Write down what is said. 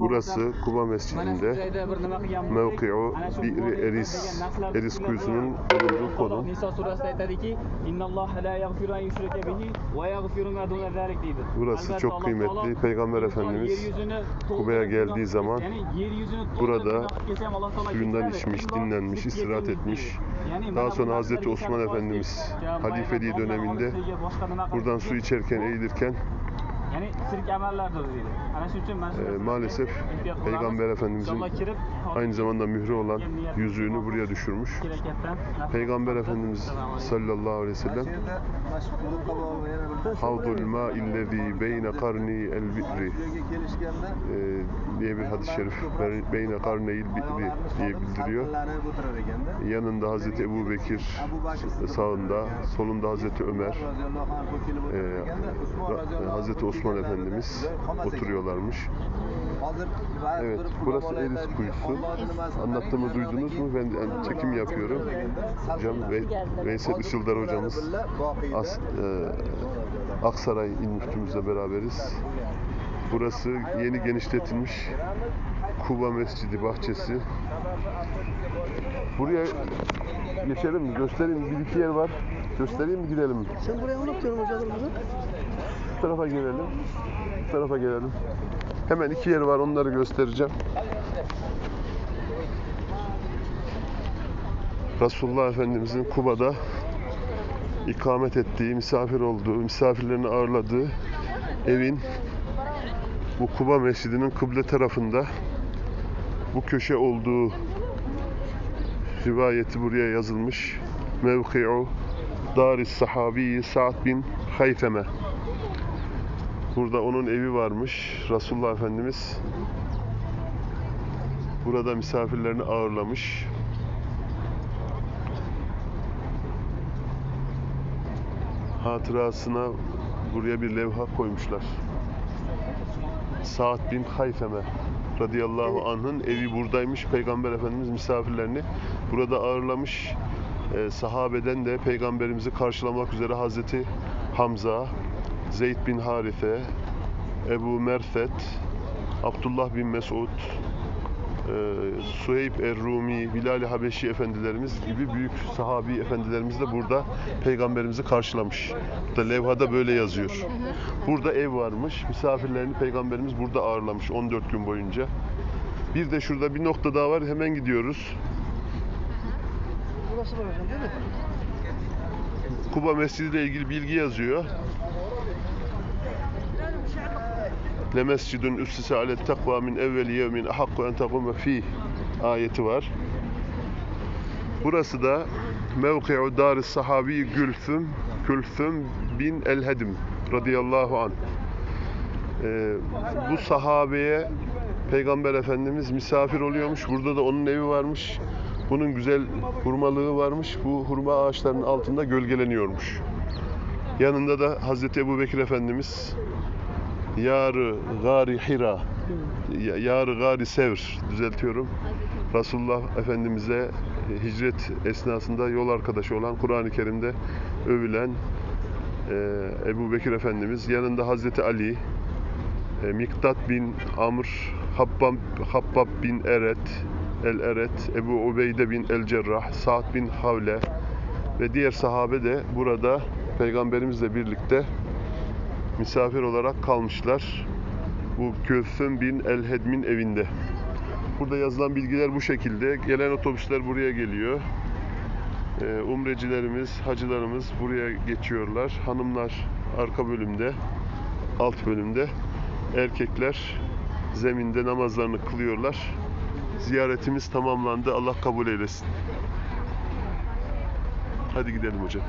Burası Kuba Mescidi'nde mevki'u Bi'ri Eris, Eris kuyusunun bulunduğu konum. Burası çok kıymetli. Peygamber Efendimiz Kuba'ya geldiği zaman burada suyundan içmiş, dinlenmiş, istirahat etmiş. Daha sonra Hazreti Osman Efendimiz halifeliği döneminde buradan su içerken, eğilirken ya'ni shirk amallardir deydi. Ana shuning uchun mana shu e, maalesef. Peygamber Efendimizin aynı zamanda mührü olan yüzüğünü buraya düşürmüş. Peygamber. Efendimiz sallallahu aleyhi ve sellem Havdul ma illezi beyne karni el bi'ri kelishganda e, diye bir hadis-i şerif "Be- beyne karneyil bi'ri diye bildiriyor. Yanında Hazreti Ebu Bekir sağında, solunda Hazreti Ömer, e, Hazreti Osman Efendimiz oturuyorlarmış. Evet, burası Eris Kuyusu. Anlattığımı duydunuz mu? Ben ben çekim yapıyorum. Hocam Ve, Veysel Işıldar hocamız As, e, Aksaray İl beraberiz. Burası yeni genişletilmiş Kuba Mescidi bahçesi. Buraya geçelim mi? Göstereyim? Bir iki yer var. Göstereyim mi? Gidelim mi? Sen buraya unutuyorum hocalarımızı. Bu tarafa gelelim. Bu tarafa gelelim. Hemen iki yer var onları göstereceğim. Resulullah Efendimizin Kuba'da ikamet ettiği, misafir olduğu, misafirlerini ağırladığı evin bu Kuba Mescidi'nin kıble tarafında bu köşe olduğu rivayeti buraya yazılmış. Mevki'u Daris Sahabi Sa'd bin Hayteme. Burada onun evi varmış. Resulullah Efendimiz burada misafirlerini ağırlamış. Hatırasına buraya bir levha koymuşlar. Sa'd bin Hayfeme radıyallahu anh'ın evi buradaymış. Peygamber Efendimiz misafirlerini burada ağırlamış. Ee, sahabeden de peygamberimizi karşılamak üzere Hazreti Hamza, Zeyd bin Harife, Ebu Merfet, Abdullah bin Mesud, e, Suheyb Er-Rumi, Bilal-i Habeşi efendilerimiz gibi büyük sahabi efendilerimiz de burada peygamberimizi karşılamış. Burada levhada böyle yazıyor. Burada ev varmış. Misafirlerini peygamberimiz burada ağırlamış 14 gün boyunca. Bir de şurada bir nokta daha var. Hemen gidiyoruz. Burası var hocam değil mi? Kuba Mescidi ile ilgili bilgi yazıyor. Lemescidun üssise alet takva min evveli yevmin ahakku en takume fih ayeti var. Burası da mevki'u daris sahabi Gülsüm Gülsüm bin el-Hedim radıyallahu anh. Ee, bu sahabeye Peygamber Efendimiz misafir oluyormuş. Burada da onun evi varmış. Bunun güzel hurmalığı varmış. Bu hurma ağaçlarının altında gölgeleniyormuş. Yanında da Hazreti Ebu Bekir Efendimiz Yarı Gari Hira. Ya- Yarı Gari Sevr düzeltiyorum. Resulullah Efendimiz'e hicret esnasında yol arkadaşı olan Kur'an-ı Kerim'de övülen e, Ebu Bekir Efendimiz yanında Hazreti Ali e, Miktat bin Amr Habbab, Habbab bin Eret El Eret Ebu Ubeyde bin El Cerrah Sa'd bin Havle ve diğer sahabe de burada peygamberimizle birlikte misafir olarak kalmışlar. Bu Köfün bin El Hedmin evinde. Burada yazılan bilgiler bu şekilde. Gelen otobüsler buraya geliyor. Ee, umrecilerimiz, hacılarımız buraya geçiyorlar. Hanımlar arka bölümde, alt bölümde. Erkekler zeminde namazlarını kılıyorlar. Ziyaretimiz tamamlandı. Allah kabul eylesin. Hadi gidelim hocam.